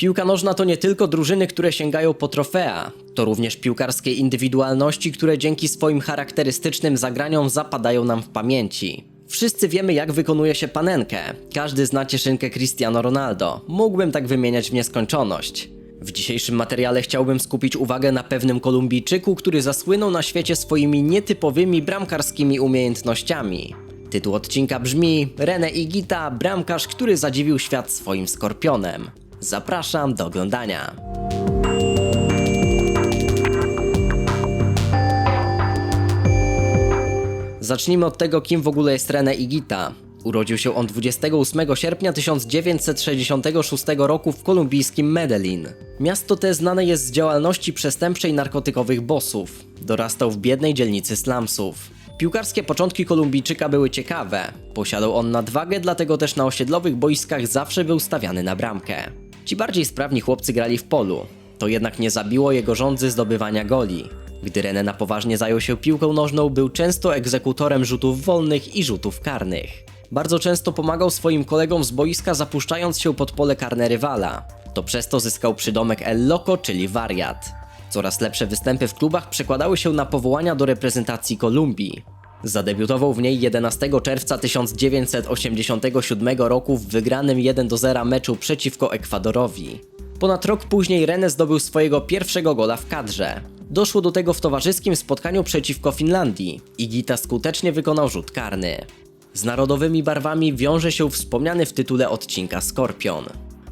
Piłka nożna to nie tylko drużyny, które sięgają po trofea, to również piłkarskie indywidualności, które dzięki swoim charakterystycznym zagraniom zapadają nam w pamięci. Wszyscy wiemy, jak wykonuje się panenkę. Każdy zna cieszynkę Cristiano Ronaldo. Mógłbym tak wymieniać w nieskończoność. W dzisiejszym materiale chciałbym skupić uwagę na pewnym Kolumbijczyku, który zasłynął na świecie swoimi nietypowymi bramkarskimi umiejętnościami. Tytuł odcinka brzmi René Igita, bramkarz, który zadziwił świat swoim skorpionem. Zapraszam do oglądania. Zacznijmy od tego, kim w ogóle jest René Igita. Urodził się on 28 sierpnia 1966 roku w kolumbijskim Medellin. Miasto te znane jest z działalności przestępczej narkotykowych bossów. Dorastał w biednej dzielnicy slumsów. Piłkarskie początki Kolumbijczyka były ciekawe. Posiadał on nadwagę, dlatego też na osiedlowych boiskach zawsze był stawiany na bramkę. Ci bardziej sprawni chłopcy grali w polu. To jednak nie zabiło jego rządzy zdobywania goli. Gdy René na poważnie zajął się piłką nożną, był często egzekutorem rzutów wolnych i rzutów karnych. Bardzo często pomagał swoim kolegom z boiska zapuszczając się pod pole karne rywala. To przez to zyskał przydomek El Loco, czyli wariat. Coraz lepsze występy w klubach przekładały się na powołania do reprezentacji Kolumbii. Zadebiutował w niej 11 czerwca 1987 roku w wygranym 1-0 meczu przeciwko Ekwadorowi. Ponad rok później René zdobył swojego pierwszego gola w kadrze. Doszło do tego w towarzyskim spotkaniu przeciwko Finlandii. Igita skutecznie wykonał rzut karny. Z narodowymi barwami wiąże się wspomniany w tytule odcinka Skorpion.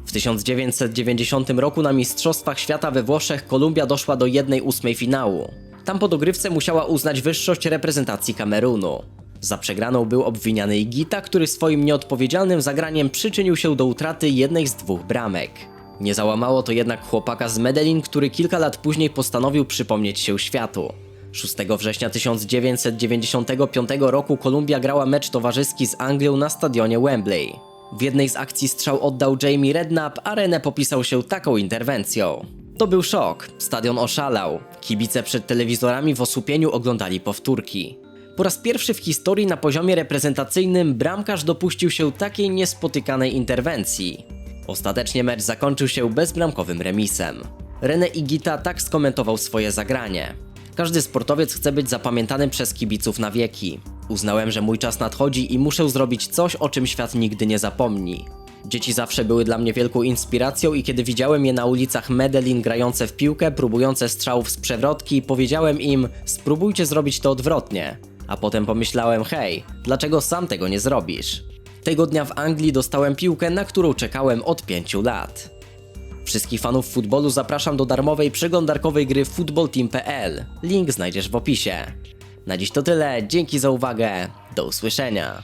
W 1990 roku na Mistrzostwach Świata we Włoszech Kolumbia doszła do 1-8 finału. Tam po dogrywce musiała uznać wyższość reprezentacji Kamerunu. Za przegraną był obwiniany Igita, który swoim nieodpowiedzialnym zagraniem przyczynił się do utraty jednej z dwóch bramek. Nie załamało to jednak chłopaka z Medellin, który kilka lat później postanowił przypomnieć się światu. 6 września 1995 roku Kolumbia grała mecz towarzyski z Anglią na stadionie Wembley. W jednej z akcji strzał oddał Jamie Redknapp, a René popisał się taką interwencją. To był szok, stadion oszalał, kibice przed telewizorami w osłupieniu oglądali powtórki. Po raz pierwszy w historii na poziomie reprezentacyjnym bramkarz dopuścił się takiej niespotykanej interwencji. Ostatecznie mecz zakończył się bezbramkowym remisem. René Igita tak skomentował swoje zagranie. Każdy sportowiec chce być zapamiętany przez kibiców na wieki. Uznałem, że mój czas nadchodzi i muszę zrobić coś, o czym świat nigdy nie zapomni. Dzieci zawsze były dla mnie wielką inspiracją i kiedy widziałem je na ulicach Medellin grające w piłkę, próbujące strzałów z przewrotki, powiedziałem im: spróbujcie zrobić to odwrotnie. A potem pomyślałem: hej, dlaczego sam tego nie zrobisz? Tego dnia w Anglii dostałem piłkę, na którą czekałem od 5 lat. Wszystkich fanów futbolu zapraszam do darmowej przeglądarkowej gry footballteam.pl. Link znajdziesz w opisie. Na dziś to tyle, dzięki za uwagę, do usłyszenia.